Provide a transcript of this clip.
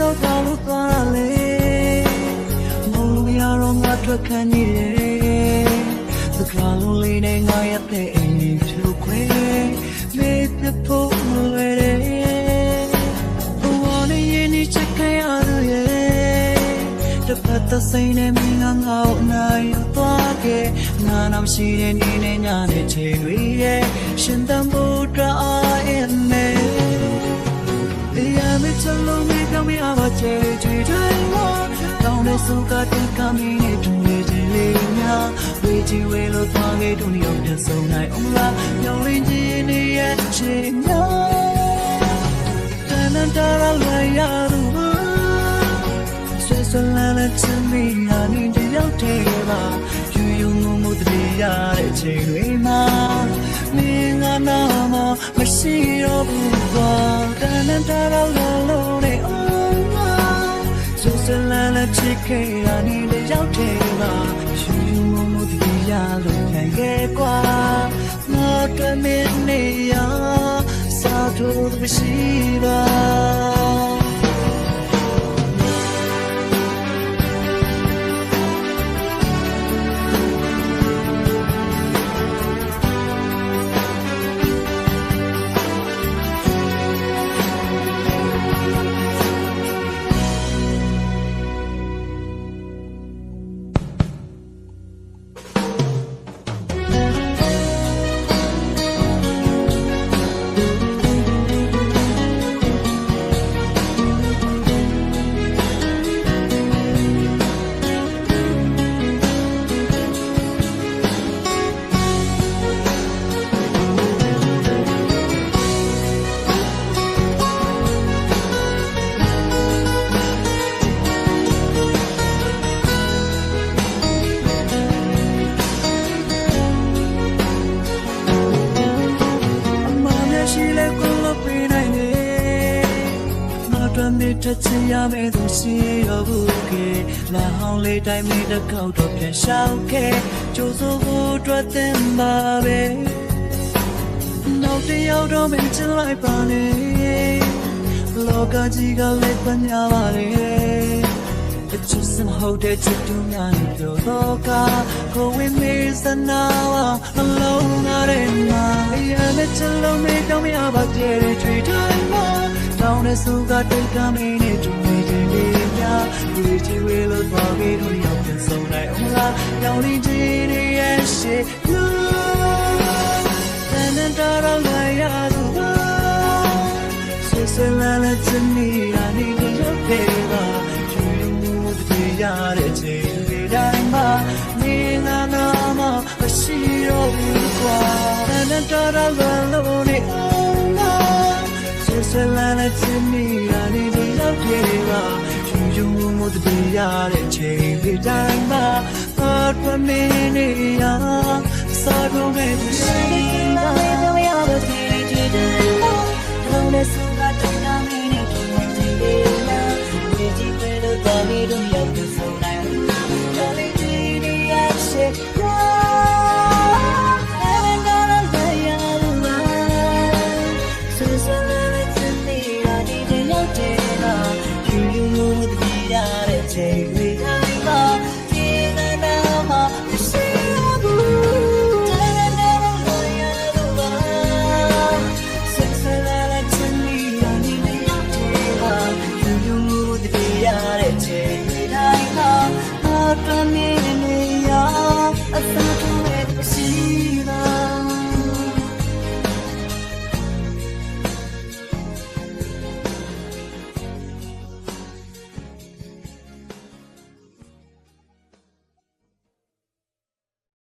ရောက်တာလို့သွားတာလေမုံလို့ရတော့ငါထွက်ခံနေတယ်စကားလုံးလေးနဲ့ငါရဲ့တဲ့အိမ်ကြီးဖြူခွဲမေးပြဖို့မလွယ်တယ်ဘဝနဲ့ရင်းနှီးချက်ခံရသူရဲ့တပတ်သက်ဆိုင်နဲ့မင်းကငါ့အနိုင်သွားခဲ့နာနာမရှိတဲ့နေနဲ့ညနဲ့ချိန်တွေရဲ့ရှင်သန်ဖို့တော့ Yeah, me tell me come here about cherry tree time Down the suka to come in to me jilia We ji we lo twa ge to ni on the so nai om la Nyong lin ji ni ya chi nya Tan tan ta ra la ya ru Swe swe la la chin mi ya ni ji yauk the ba Yu yu mu mu de ya de chain တွေမှာမင်းကနာမမရှိတော့ဘူးကွာတန်တန်တာတော့လုံးလုံးနဲ့အောင်မဆိုစ လန်လက်ချစ်ခဲ့ရနေတဲ့ရောက်တယ်ပါယူယူမမဒီရလို့ခံခဲ့ကွာငါတို့မင်းနေရစာတို့မရှိပါအ ငါတို့မြစ်တစ်ချင်ရမယ်သူရှိရဘူးကေလာဟောင်းလေးတိုင်းမိတစ်ခေါက်တော့ပြန်ရှောက်ခဲ့ကြိုးစိုးဖို့အတွက်သင်ပါပဲနောက်တစ်ယောက်တော့မင်းချင်လိုက်ပါလေလောကကြီးကလည်းပညာပါလေ It's just an hold it to do not feel loca Go with me sanawa alone not in my Yeah me chalo me don't me about dairy tree time Down the suga take come in it to me to me ya We ji we lo twa ge do ni out in so nai om la Down ni ji ni yeah shit no And then da da la ya do So so la la to me I need to look there ရတဲ့ချိန်တွေတိုင်းမှာနေငါနာမရှိတော့ဘူးကွာတန်တန်တော်တော်လုံးနေအောင်လား ဆက်လန်းတဲ့ချင်းမီရာနေဒီရောက်ပြေပါချူချူမှုမှုတည်ရတဲ့ချိန်ဒီတိုင်းမှာပတ်ပမင်းနေရစာတော့ပဲရှိနေတာတော့ရတော့ဒီကြည့်တယ်လုံးနဲ့ဆုံးကတန်းကမင်းနဲ့ကြည့်နေလားဒီကြည့်ပဲတော့တော်မီတို့ရောက်ပြဆုံးနိုင်တယ်တော်လေးဒီရရှိ